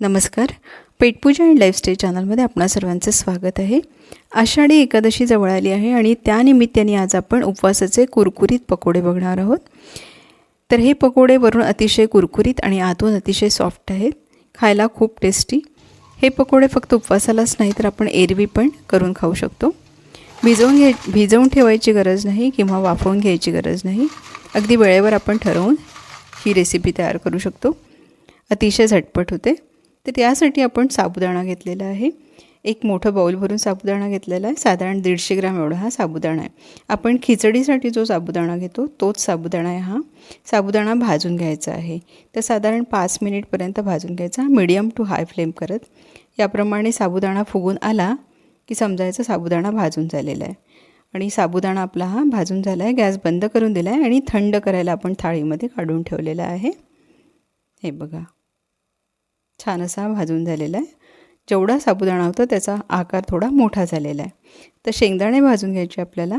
नमस्कार. पेटपूजा and lifestyle चॅनलमध्ये आपणा सर्वांचं स्वागत आहे. आषाढी एकादशी जवळ आली आहे आणि त्यानिमित्ताने आज आपण उपवासाचे कुरकुरीत पकोडे बघणार आहोत. तर हे पकोडे वरून अतिशय कुरकुरीत आणि आतून अतिशय सॉफ्ट आहेत. खायला खूप टेस्टी. हे पकोडे फक्त उपवासालाच नाही तर आपण एरवी पण करून खाऊ शकतो. भिजवून घ्याय भिजवून ठेवायची गरज नाही किंवा वाफवून घ्यायची गरज नाही. अगदी वेळेवर आपण ठरवून ही रेसिपी तयार करू शकतो. अतिशय झटपट होते. तर त्यासाठी आपण साबुदाणा घेतलेला आहे. एक मोठं बाऊल भरून साबुदाणा घेतलेला आहे. साधारण दीडशे ग्राम एवढा हा साबुदाणा आहे. आपण खिचडीसाठी जो साबुदाणा घेतो तोच साबुदाणा आहे हा. साबुदाणा भाजून घ्यायचा आहे. तर साधारण पाच मिनिटपर्यंत भाजून घ्यायचा. मीडियम टू हाय फ्लेम करत. याप्रमाणे साबुदाणा फुगून आला की समजायचं साबुदाणा भाजून झालेला आहे. आणि साबुदाणा आपला हा भाजून झाला आहे. गॅस बंद करून दिला आहे आणि थंड करायला आपण थाळीमध्ये काढून ठेवलेला आहे. हे बघा. छान असा भाजून झालेला आहे. जेवढा साबुदाणा होता त्याचा आकार थोडा मोठा झालेला आहे. तर शेंगदाणे भाजून घ्यायचे आपल्याला.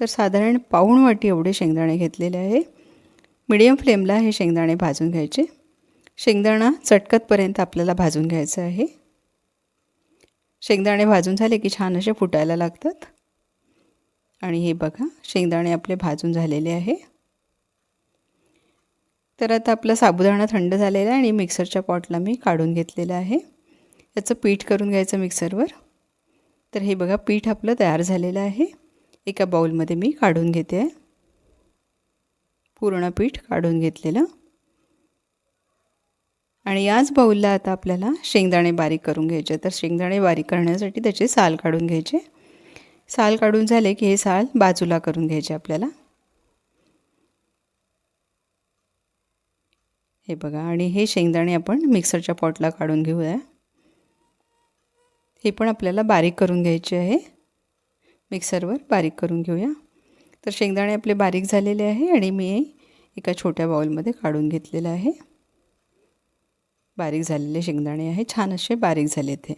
तर साधारण पाऊण वाटी एवढे शेंगदाणे घेतलेले आहे. मिडियम फ्लेमला हे शेंगदाणे भाजून घ्यायचे. शेंगदाणा चटकतपर्यंत आपल्याला भाजून घ्यायचं आहे. शेंगदाणे भाजून झाले की छान असे फुटायला लागतात. आणि हे बघा शेंगदाणे आपले भाजून झालेले आहे. तर आता आपला साबुदाणा थंड झालेला आहे आणि मिक्सरच्या पॉटला मी काढून घेतलेलं आहे. याचं पीठ करून घ्यायचं मिक्सरवर. तर हे बघा पीठ आपलं तयार झालेलं आहे. एका बाऊलमध्ये मी काढून घेते. आहे पूर्ण पीठ काढून घेतलेलं. आणि याच बाऊलला आता आपल्याला शेंगदाणे बारीक करून घ्यायचे. तर शेंगदाणे बारीक करण्यासाठी त्याचे साल काढून घ्यायचे. साल काढून झाले की हे साल बाजूला करून घ्यायचे आपल्याला. हे बघा आणि हे शेंगदाणे आपण मिक्सरच्या पॉटला काढून घेऊया. हे पण आपल्याला बारीक करून घ्यायचे आहे. मिक्सरवर बारीक करून घेऊया. तर शेंगदाणे आपले बारीक झालेले आहे आणि मी एका छोट्या बाउलमध्ये काढून घेतलेलं आहे. बारीक झालेले शेंगदाणे आहे. छान असे बारीक झाले ते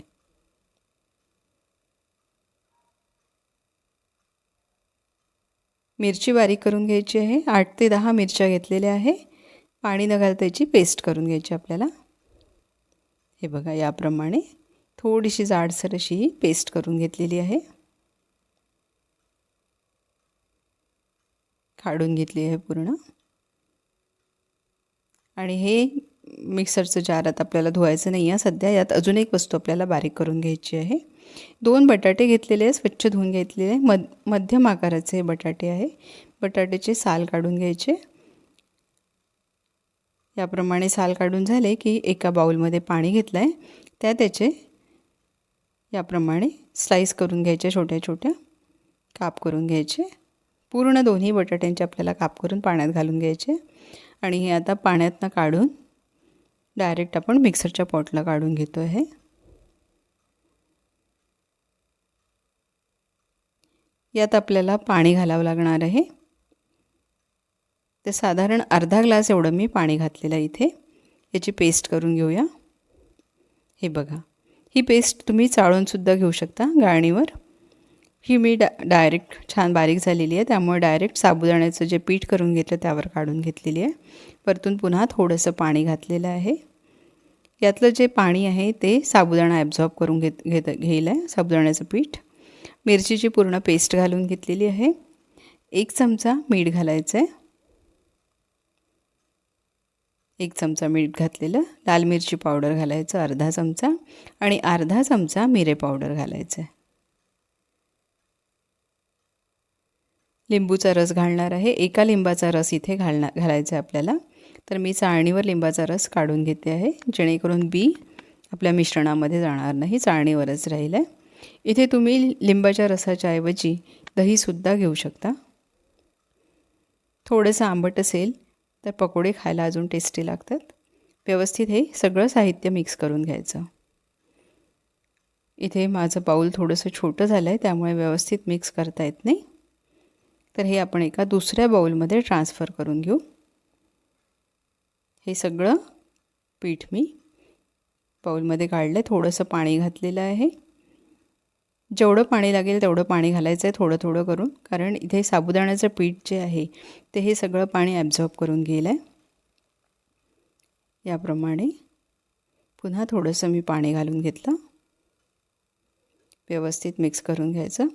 मिरची बारीक करून घ्यायची आहे. आठ ते दहा मिरच्या घेतलेल्या आहे. पाणी न घालता याची पेस्ट करून घ्यायची आपल्याला. हे बघा याप्रमाणे थोडीशी जाडसर अशी ही पेस्ट करून घेतलेली आहे. काढून घेतली आहे पूर्ण. आणि हे मिक्सरचं जार आता आपल्याला धुवायचं नाही आहे. सध्या यात अजून एक वस्तू आपल्याला बारीक करून घ्यायची आहे. दोन बटाटे घेतलेले आहे स्वच्छ धुवून घेतलेले आहे मध मध्यम आकाराचे हे बटाटे आहे. बटाट्याचे साल काढून घ्यायचे. याप्रमाणे साल काढून झाले की एका बाउलमध्ये पाणी घेतलं आहे त्या त्याचे याप्रमाणे स्लाईस करून घ्यायचे छोट्या छोट्या काप करून घ्यायचे. पूर्ण दोन्ही बटाट्यांचे आपल्याला काप करून पाण्यात घालून घ्यायचे. आणि हे आता पाण्यातनं काढून डायरेक्ट आपण मिक्सरच्या पॉटला काढून घेतो आहे यात आपल्याला पाणी घालावं लागणार आहे. ते साधारण अर्धा ग्लास एवढं मी पाणी घातलेलं इथे. याची पेस्ट करून घेऊया. हे बघा. ही पेस्ट तुम्ही चाळूनसुद्धा घेऊ शकता गाळणीवर. ही मी डा डायरेक्ट छान बारीक झालेली आहे. त्यामुळे डायरेक्ट साबुदाण्याचं जे पीठ करून घेतलं त्यावर काढून घेतलेली आहे. परतून पुन्हा थोडंसं पाणी घातलेलं आहे. यातलं जे पाणी आहे ते साबुदाणा ॲब्झॉर्ब करून घेत घेत घेईल आहे साबुदाण्याचं पीठ. मिरचीची पूर्ण पेस्ट घालून घेतलेली आहे. एक चमचा मीठ घालायचं आहे एक चमचा मीठ घातलेलं लाल मिरची पावडर घालायचं अर्धा चमचा आणि अर्धा चमचा मिरे पावडर घालायचं. आहे लिंबूचा रस घालणार आहे. एका लिंबाचा रस इथे घालणार घालायचा आहे आपल्याला. तर मी चाळणीवर लिंबाचा रस काढून घेते आहे. जेणेकरून बी आपल्या मिश्रणामध्ये जाणार नाही चाळणीवरच राहील आहे इथे तुम्ही लिंबाच्या रसाच्या ऐवजी दहीसुद्धा घेऊ शकता. थोडंसं आंबट असेल तर पकोडे खायला अजून टेस्टी लागतात. व्यवस्थित हे सगळं साहित्य मिक्स करून घ्यायचं. इथे माझं बाऊल थोडंसं छोटं झालं आहे त्यामुळे व्यवस्थित मिक्स करता येत नाही. तर हे आपण एका दुसऱ्या बाऊलमध्ये ट्रान्सफर करून घेऊ. हे सगळं पीठ मी बाऊलमध्ये काढलं आहे थोडंसं पाणी घातलेलं आहे. जेवढं पाणी लागेल तेवढं पाणी घालायचं आहे थोडं थोडं करून. कारण इथे साबुदाण्याचं पीठ जे आहे ते हे सगळं पाणी ॲब्झॉर्ब करून घेईल आहे याप्रमाणे पुन्हा थोडंसं मी पाणी घालून घेतलं. व्यवस्थित मिक्स करून घ्यायचं.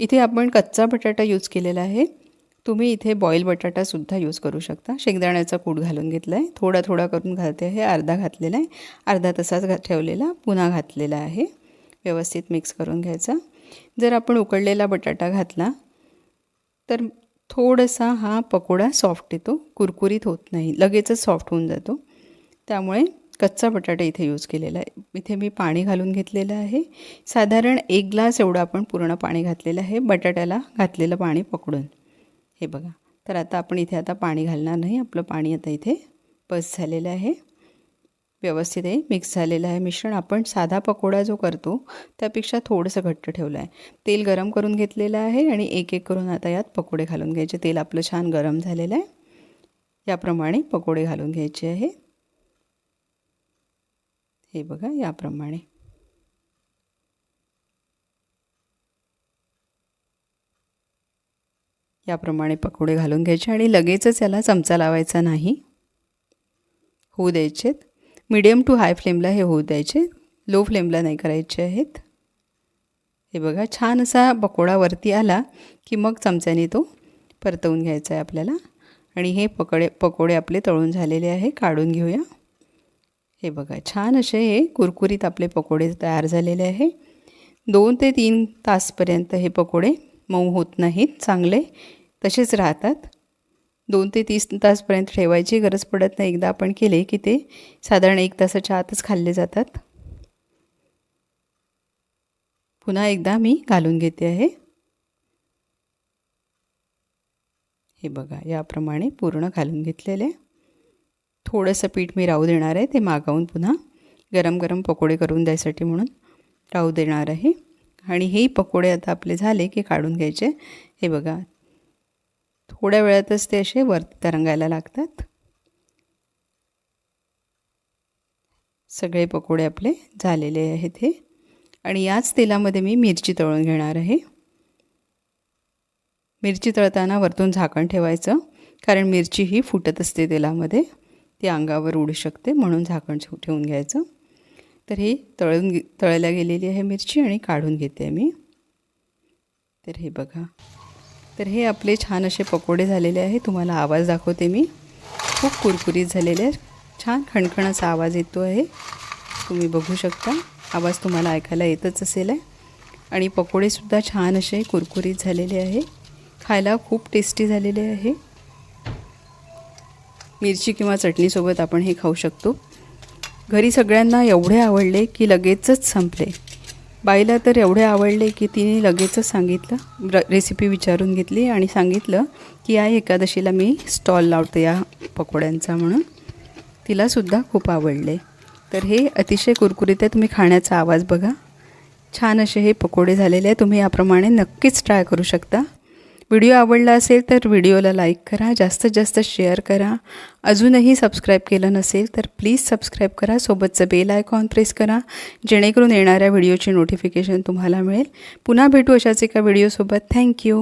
इथे आपण कच्चा बटाटा यूज केलेला आहे. तुम्ही इथे बॉईल बटाटासुद्धा यूज करू शकता. शेंगदाण्याचा कूट घालून घेतला आहे थोडा थोडा करून घालते आहे. अर्धा घातलेला आहे. अर्धा तसाच घा ठेवलेला. पुन्हा घातलेला आहे. व्यवस्थित मिक्स करून घ्यायचा. जर आपण उकडलेला बटाटा घातला तर थोडासा हा पकोडा सॉफ्ट येतो कुरकुरीत होत नाही लगेचच सॉफ्ट होऊन जातो. त्यामुळे कच्चा बटाटा इथे यूज केलेला आहे. इथे मी पाणी घालून घेतलेलं आहे. साधारण एक ग्लास एवढं आपण पूर्ण पाणी घातलेलं आहे बटाट्याला घातलेलं पाणी पकडून. हे बघा. तर आता आपण इथे आता पाणी घालणार नाही. आपलं पाणी आता इथे बस झालेलं आहे. व्यवस्थित आहे. मिक्स झालेलं आहे. मिश्रण आपण साधा पकोडा जो करतो त्यापेक्षा थोडंसं घट्ट ठेवलं आहे. तेल गरम करून घेतलेलं आहे आणि एक एक करून आता यात पकोडे घालून घ्यायचे. तेल आपलं छान गरम झालेलं आहे. याप्रमाणे पकोडे घालून घ्यायचे आहे. हे बघा याप्रमाणे. याप्रमाणे पकोडे घालून घ्यायचे आणि लगेचच याला चमचा लावायचा नाही. होऊ द्यायचेत. मीडियम टू हाय फ्लेमला हे होऊ द्यायचे. लो फ्लेमला नाही करायचे आहेत. हे बघा छान असा पकोडा वरती आला की मग चमच्याने तो परतवून घ्यायचा आहे आपल्याला. आणि हे पकडे पकोडे आपले तळून झालेले आहे काढून घेऊया. हे बघा छान असे हे कुरकुरीत आपले पकोडे तयार झालेले आहे. दोन ते तीन तासपर्यंत हे पकोडे मऊ होत नाहीत चांगले तसेच राहतात. दोन ते तीस तासपर्यंत ठेवायची गरज पडत नाही. एकदा आपण केले की ते साधारण एक तासाच्या आतच खाल्ले जातात. पुन्हा एकदा मी घालून घेते आहे. हे बघा याप्रमाणे पूर्ण घालून घेतलेले. थोडंसं पीठ मी राहू देणार आहे ते मागावून पुन्हा गरम गरम पकोडे करून द्यायसाठी म्हणून राहू देणार आहे. आणि हे पकोडे आता आपले झाले की काढून घ्यायचे. हे बघा थोड्या वेळातच ते असे वरती तरंगायला लागतात. सगळे पकोडे आपले झालेले आहेत हे. आणि याच तेलामध्ये मी मिरची तळून घेणार आहे. मिरची तळताना वरतून झाकण ठेवायचं कारण मिरची ही फुटत असते तेलामध्ये. ती अंगावर उडू शकते म्हणून झाकण ठेवून घ्यायचं. तर ही तळून गे तळल्या गेलेली आहे मिरची आणि काढून घेते मी. तर हे बघा. तर हे आपले छान असे पकोडे झालेले आहे. तुम्हाला आवाज दाखवते मी. खूप कुरकुरीत झालेले आहेत. छान खणखणाचा आवाज येतो आहे. तुम्ही बघू शकता. आवाज तुम्हाला ऐकायला येतच असेल आहे. आणि पकोडेसुद्धा छान असे कुरकुरीत झालेले आहे. खायला खूप टेस्टी झालेले आहे. मिरची किंवा चटणीसोबत आपण हे खाऊ शकतो. घरी सगळ्यांना एवढे आवडले की लगेचच संपले. बाईला तर एवढे आवडले की तिने लगेचच सांगितलं र रेसिपी विचारून घेतली आणि सांगितलं की या एकादशीला मी स्टॉल लावते या पकोड्यांचा म्हणून. तिलासुद्धा खूप आवडले. तर हे अतिशय कुरकुरीत आहे. तुम्ही खाण्याचा आवाज बघा. छान असे हे पकोडे झालेले आहे. तुम्ही याप्रमाणे नक्कीच ट्राय करू शकता. व्हिडिओ आवडला असेल तर व्हिडिओला लाईक करा जास्तीत जास्त शेअर करा. अजूनही सबस्क्राईब केलं नसेल तर प्लीज सबस्क्राईब करा सोबतचं बेल आयकॉन प्रेस करा जेणेकरून येणाऱ्या व्हिडिओची नोटिफिकेशन तुम्हाला मिळेल. पुन्हा भेटू अशाच एका व्हिडिओसोबत. थँक्यू